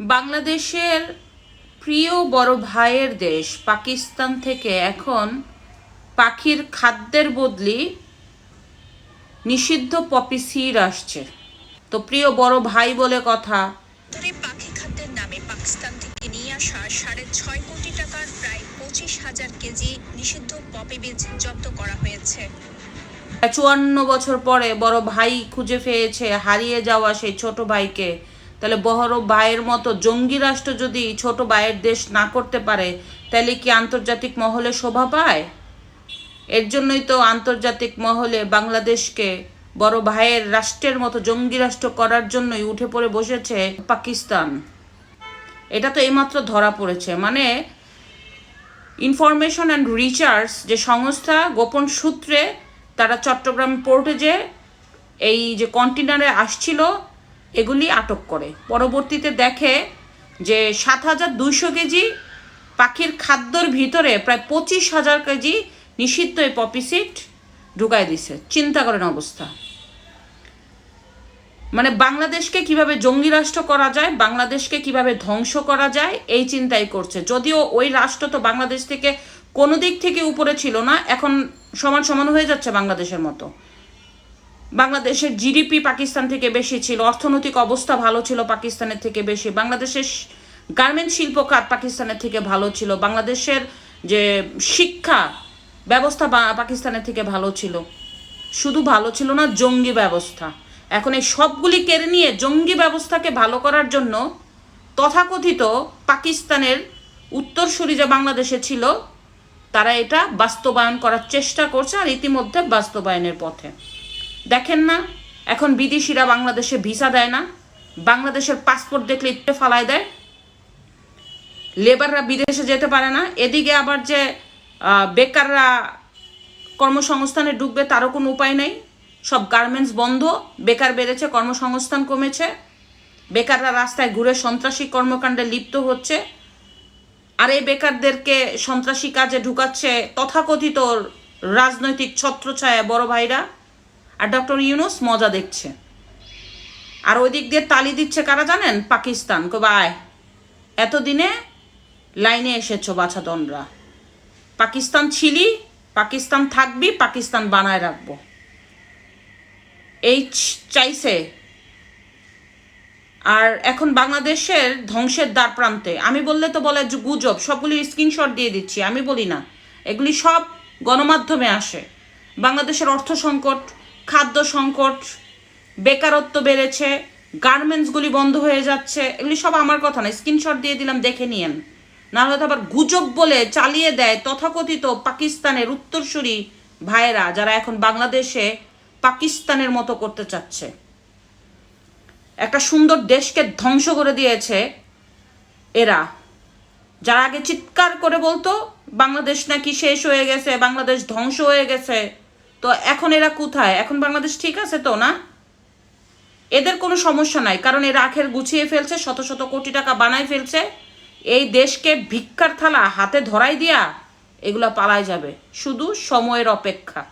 বাংলাদেশের প্রিয় বড় ভাইয়ের দেশ পাকিস্তান থেকে এখন পাখির খাদ্যের বদলি নিষিদ্ধ পপি সিড আসছে। তো প্রিয় বড় ভাই বলে কথা। পাখি খাদ্যের নামে পাকিস্তান থেকে নিয়ে আসা সাড়ে ছয় কোটি টাকার প্রায় পঁচিশ হাজার কেজি নিষিদ্ধ পপি বীজ জব্দ করা হয়েছে। চুয়ান্ন বছর পরে বড় ভাই খুঁজে পেয়েছে হারিয়ে যাওয়া সেই ছোট ভাইকে। তাহলে বড় ভাইয়ের মতো জঙ্গি রাষ্ট্র যদি ছোট ভাইয়ের দেশ না করতে পারে, তাহলে কি আন্তর্জাতিক মহলে শোভা পায়? এর জন্যই তো আন্তর্জাতিক মহলে বাংলাদেশকে বড় ভাইয়ের রাষ্ট্রের মতো জঙ্গি রাষ্ট্র করার জন্যই উঠে পড়ে বসেছে পাকিস্তান। এটা তো এইমাত্র ধরা পড়েছে। মানে ইনফরমেশন অ্যান্ড রিচার্জ যে সংস্থা, গোপন সূত্রে তারা চট্টগ্রাম পোর্টে যে এই যে কন্টেনারে আসছিল এগুলি আটক করে। পরবর্তীতে দেখে যে সাত হাজার দুইশো কেজি পাখির খাদ্যর ভিতরে প্রায় পঁচিশ হাজার কেজি নিষিদ্ধ এই পপিসিট ঢুকায় দিছে। চিন্তা করেন অবস্থা। মানে বাংলাদেশকে কীভাবে জঙ্গি রাষ্ট্র করা যায়, বাংলাদেশকে কীভাবে ধ্বংস করা যায়, এই চিন্তাই করছে। যদিও ওই রাষ্ট্র তো বাংলাদেশ থেকে কোনো দিক থেকে উপরে ছিল না, এখন সমান সমান হয়ে যাচ্ছে বাংলাদেশের মতো। বাংলাদেশের জিডিপি পাকিস্তান থেকে বেশি ছিল, অর্থনৈতিক অবস্থা ভালো ছিল পাকিস্তানের থেকে বেশি, বাংলাদেশের গার্মেন্ট শিল্প খাত পাকিস্তানের থেকে ভালো ছিল, বাংলাদেশের যে শিক্ষা ব্যবস্থা পাকিস্তানের থেকে ভালো ছিল। শুধু ভালো ছিল না, জঙ্গি ব্যবস্থা। এখন এই সবগুলি কেড়ে নিয়ে জঙ্গি ব্যবস্থাকে ভালো করার জন্য তথাকথিত পাকিস্তানের উত্তরসূরি যে বাংলাদেশে ছিল, তারা এটা বাস্তবায়ন করার চেষ্টা করছে আর ইতিমধ্যে বাস্তবায়নের পথে। দেখেন না, এখন বিদেশিরা বাংলাদেশে ভিসা দেয় না, বাংলাদেশের পাসপোর্ট দেখলে ইচ্ছে ফালায় দেয়, লেবাররা বিদেশে যেতে পারে না, এদিকে আবার যে বেকাররা কর্মসংস্থানে ঢুকবে তারও কোনো উপায় নেই, সব গার্মেন্টস বন্ধ, বেকার বেড়েছে, কর্মসংস্থান কমেছে, বেকাররা রাস্তায় ঘুরে সন্ত্রাসী কর্মকাণ্ডে লিপ্ত হচ্ছে, আর এই বেকারদেরকে সন্ত্রাসী কাজে ঢুকাচ্ছে তথাকথিত রাজনৈতিক ছত্রছায়া বড় ভাইরা। আর ডক্টর ইউনুস মজা দেখছে। আর ওই দিক দিয়ে তালি দিচ্ছে কারা জানেন? পাকিস্তান। কবায় এতদিনে লাইনে এসেছ বাছাদনরা পাকিস্তান ছিলি, পাকিস্তান থাকবি, পাকিস্তান বানায় রাখব। এই চাইছে। আর এখন বাংলাদেশের ধ্বংসের দ্বার প্রান্তে। আমি বললে তো বলে গুজব সবগুলি স্ক্রিনশট দিয়ে দিচ্ছি, আমি বলি না। এগুলি সব গণমাধ্যমে আসে। বাংলাদেশের অর্থ সংকট খাদ্য সংকট, বেকারত্ব বেড়েছে, গার্মেন্টসগুলি বন্ধ হয়ে যাচ্ছে, এগুলি সব আমার কথা না স্ক্রিনশট দিয়ে দিলাম, দেখে নিয়েন। না হলে আবার গুজব বলে চালিয়ে দেয় তথাকথিত পাকিস্তানের উত্তরসূরি ভাইয়েরা, যারা এখন বাংলাদেশে পাকিস্তানের মতো করতে চাচ্ছে। একটা সুন্দর দেশকে ধ্বংস করে দিয়েছে এরা। যারা আগে চিৎকার করে বলতো, বাংলাদেশ নাকি শেষ হয়ে গেছে, বাংলাদেশ ধ্বংস হয়ে গেছে তো এখন এরা কোথায়? এখন বাংলাদেশ ঠিক আছে তো, না? এদের কোনো সমস্যা নাই, কারণ এরা আখের গুছিয়ে ফেলছে, শত শত কোটি টাকা বানায় ফেলছে। এই দেশকে ভিক্ষার থালা হাতে ধরাই দিয়া এগুলা পালায় যাবে, শুধু সময়ের অপেক্ষা।